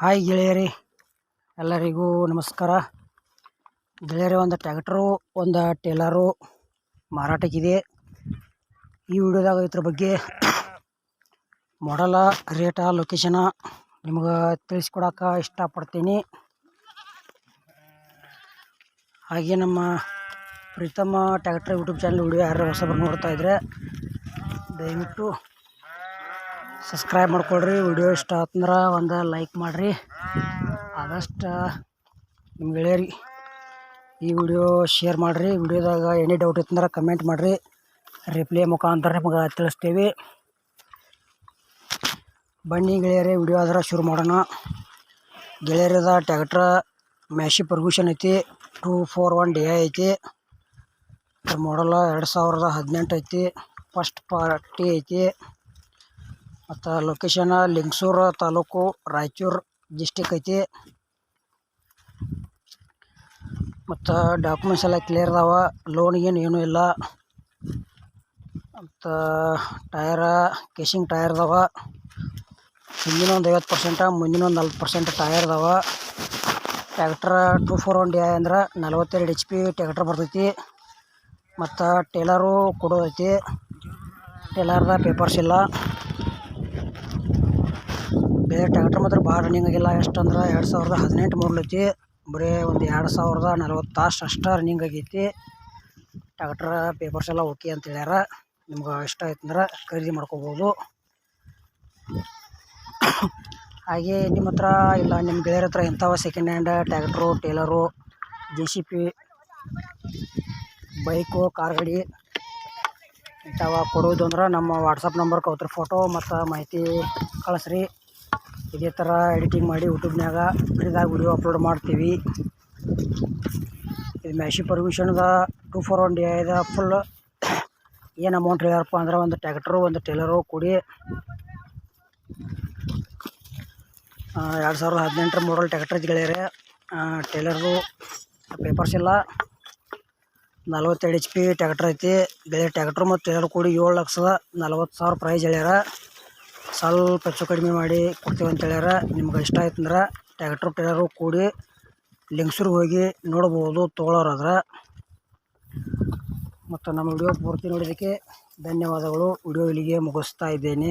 Hi ಗೆಳೆಯರಿ, ಎಲ್ಲರಿಗೂ ನಮಸ್ಕಾರ. ಗೆಳೆಯರಿ, ಒಂದು ಟ್ಯಾಕ್ಟ್ರು, ಒಂದು ಟೇಲರು ಮಾರಾಟಕ್ಕಿದೆ. ಈ ವಿಡಿಯೋದಾಗ ಇದ್ರ ಬಗ್ಗೆ ಮಾಡಲ ರೇಟ ಲೊಕೇಶನ ನಿಮ್ಗೆ ತಿಳಿಸ್ಕೊಡಕ್ಕೆ ಇಷ್ಟಪಡ್ತೀನಿ. ಹಾಗೆ ನಮ್ಮ Preethamma tractor YouTube channel video ಯಾರು ಹೊಸಬ್ರು ನೋಡ್ತಾ ಇದ್ರೆ ದಯವಿಟ್ಟು ಸಬ್ಸ್ಕ್ರೈಬ್ ಮಾಡ್ಕೊಳ್ರಿ. ವಿಡಿಯೋ ಇಷ್ಟ ಆತಂದ್ರೆ ಒಂದು ಲೈಕ್ ಮಾಡಿರಿ. ಆದಷ್ಟು ನಿಮ್ಮ ಗೆಳೆಯರಿ ಈ ವಿಡಿಯೋ ಶೇರ್ ಮಾಡಿರಿ. ವಿಡಿಯೋದಾಗ ಏನೇ ಡೌಟ್ ಇತ್ತಂದ್ರೆ ಕಮೆಂಟ್ ಮಾಡಿರಿ. ರಿಪ್ಲೈ ಮುಖಾಂತರ ನಿಮಗೆ ತಿಳಿಸ್ತೀವಿ. ಬನ್ನಿ ಗೆಳೆಯರೇ, ವಿಡಿಯೋ ಆದ್ರೆ ಶುರು ಮಾಡೋಣ. ಗೆಳೆಯರಿದ ಟ್ಯಾಕ್ಟ್ರ ಮ್ಯಾಶಿ ಪರ್ಗೂಷನ್ ಐತಿ, ಟೂ ಫೋರ್ ಒನ್ ಡಿ ಐತಿ. ಮಾಡಲ್ಲ ಎರಡು ಸಾವಿರದ ಹದಿನೆಂಟು ಐತಿ ಫಸ್ಟ್ ಪಾರ್ಟಿ ಐತಿ. ಮತ್ತು ಲೊಕೇಶನ್ ಲಿಂಗಸೂರು ತಾಲೂಕು ರಾಯಚೂರು ಡಿಸ್ಟಿಕ್ ಐತಿ. ಮತ್ತು ಡಾಕ್ಯುಮೆಂಟ್ಸ್ ಎಲ್ಲ ಕ್ಲಿಯರ್ ಅದಾವ. ಲೋನ್ ಏನು ಏನೂ ಇಲ್ಲ. ಮತ್ತು ಟಯರ ಕೇಸಿಂಗ್ ಟೈರ್ ಅದಾವ. ಹಿಂದಿನ ಒಂದು ಐವತ್ತು ಪರ್ಸೆಂಟ ಮುಂದಿನ ಒಂದು ನಲ್ವತ್ತು ಪರ್ಸೆಂಟ್ ಟಯರ್ ಅದಾವ. Tractor two four one D ಅಂದ್ರೆ ನಲ್ವತ್ತೆರಡು ಎಚ್ ಪಿ ಟ್ಯಾಕ್ಟ್ರ್ ಬರ್ತೈತಿ. ಮತ್ತು ಟೇಲರು ಕೊಡೋದೈತಿ. ಟೇಲರ್ದ ಪೇಪರ್ಸ್ ಇಲ್ಲ. ಬೇರೆ ಟ್ಯಾಕ್ಟ್ರ್ ಮಾತ್ರ ಭಾಳ ರನ್ನಿಂಗ್ ಆಗಿಲ್ಲ. ಎಷ್ಟು ಅಂದ್ರೆ ಎರಡು ಸಾವಿರದ ಹದಿನೆಂಟು ಮಾಡಲ್ ಬರೀ ಒಂದು ಎರಡು ಸಾವಿರದ ನಲ್ವತ್ತು ತಾಸು ಅಷ್ಟೇ ರನ್ನಿಂಗ್ ಆಗೈತಿ. ಟ್ಯಾಕ್ಟ್ರ ಪೇಪರ್ಸ್ ಎಲ್ಲ ಓಕೆ ಅಂತ ಹೇಳ್ಯಾರ. ನಿಮ್ಗೆ ಇಷ್ಟ ಆಯ್ತು ಅಂದ್ರೆ ಖರೀದಿ ಮಾಡ್ಕೋಬೋದು. ಹಾಗೆ ನಿಮ್ಮ ಹತ್ರ ಇಲ್ಲ ನಿಮ್ಮ ಗೆಳೆಯರ ಹತ್ರ ಇಂಥವ second hand tractor trailer J C B bike car ಗಾಡಿ ಇಂಥವ ಕೊಡೋದು ಅಂದ್ರೆ ನಮ್ಮ ವಾಟ್ಸಪ್ ನಂಬರ್ ಅವ್ರ ಫೋಟೋ ಮತ್ತು ಮಾಹಿತಿ ಕಳಿಸ್ರಿ. ಇದೇ ಥರ ಎಡಿಟಿಂಗ್ ಮಾಡಿ ಯೂಟ್ಯೂಬ್ನಾಗ ಫ್ರೀದಾಗ ವಿಡಿಯೋ ಅಪ್ಲೋಡ್ ಮಾಡ್ತೀವಿ. ಇದು ಮ್ಯಾಶಿ ಪರ್ಮಿಷನ್ದ ಟೂ ಫೋರ್ ಒನ್ ಡಿ ಐದ ಫುಲ್ ಏನು ಅಮೌಂಟ್ ಹೇಳ್ಯಾರಪ್ಪ ಅಂದ್ರೆ ಒಂದು ಟ್ಯಾಕ್ಟ್ರು ಒಂದು ಟೇಲರು ಕೂಡಿ ಎರಡು ಸಾವಿರದ ಹದಿನೆಂಟರ ಮಾಡಲ್ ಟ್ಯಾಕ್ಟ್ರ್ ಗೆಳೆಯರೆ. ಟೇಲರ್ದು ಪೇಪರ್ಸ್ ಇಲ್ಲ. ನಲ್ವತ್ತೆರಡು ಎಚ್ ಪಿ ಟ್ಯಾಕ್ಟ್ರ್ ಐತಿ. ಗೆಳೆಯ ಟ್ಯಾಕ್ಟ್ರು ಮತ್ತು ಟೇಲರ್ ಕೂಡಿ ಏಳು ಲಕ್ಷದ ನಲ್ವತ್ತು ಸಾವಿರ ಪ್ರೈಸ್ ಹೇಳ್ಯಾರ ಸ್ವಲ್ಪ ಹೆಚ್ಚು ಕಡಿಮೆ ಮಾಡಿ ಕೊಡ್ತೀವಿ ಅಂತ ಹೇಳ್ಯಾರ. ನಿಮ್ಗೆ ಇಷ್ಟ ಆಯ್ತು ಅಂದ್ರೆ ಟ್ಯಾಕ್ಟ್ರು ಟೇಲರು ಕೂಡಿ ಲಿಂಕ್ಸ್ರಿಗೆ ಹೋಗಿ ನೋಡ್ಬೋದು ತೊಗೊಳೋರಾದ್ರೆ ಮತ್ತು ನಮ್ಮ ವಿಡಿಯೋ ಪೂರ್ತಿ ನೋಡೋದಕ್ಕೆ ಧನ್ಯವಾದಗಳು. ವಿಡಿಯೋ ಇಲ್ಲಿಗೆ ಮುಗಿಸ್ತಾ ಇದ್ದೇನೆ.